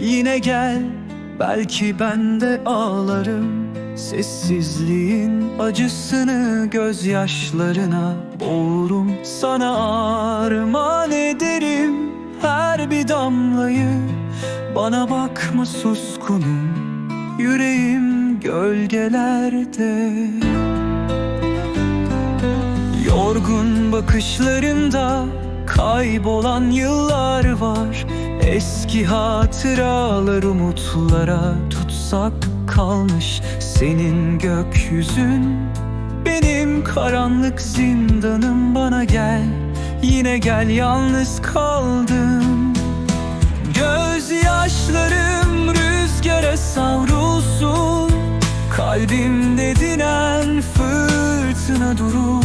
yine gel. Belki ben de ağlarım. Sessizliğin acısını gözyaşlarına boğurum. Sana armağan ederim her bir damlayı. Bana bakma suskunum yüreğim gölgelerde. Yorgun bakışlarında kaybolan yıllar var Eski hatıralar umutlara tutsak kalmış Senin gökyüzün. Benim karanlık zindanım Bana gel yine gel yalnız kaldım. Gözyaşlarım rüzgara savrulsun Kalbimde dinen fırtına durulsun.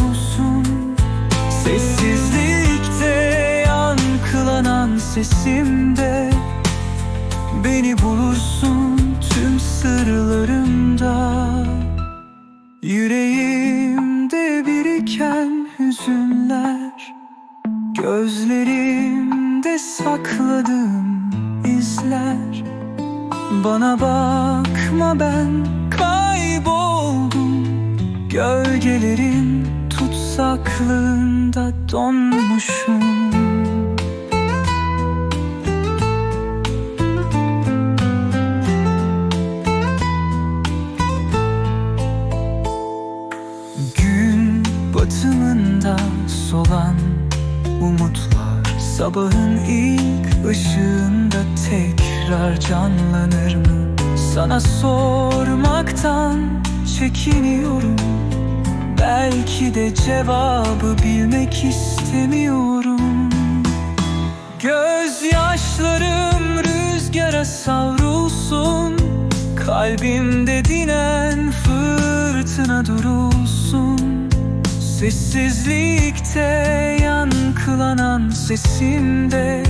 Yankılanan sesimde Beni bulursun tüm sırlarımda. Yüreğimde biriken hüzünler Gözlerimde sakladığım izler. Bana bakma ben kayboldum. Gölgelerin tutsaklığında donmuşum solan umutlar. Sabahın ilk ışığında tekrar canlanır mı? Sana sormaktan çekiniyorum. Belki de cevabı bilmek istemiyorum. Gözyaşlarım rüzgara savrulsun. Kalbimde dinen fırtına durulsun Sessizlikte yankılanan sesimde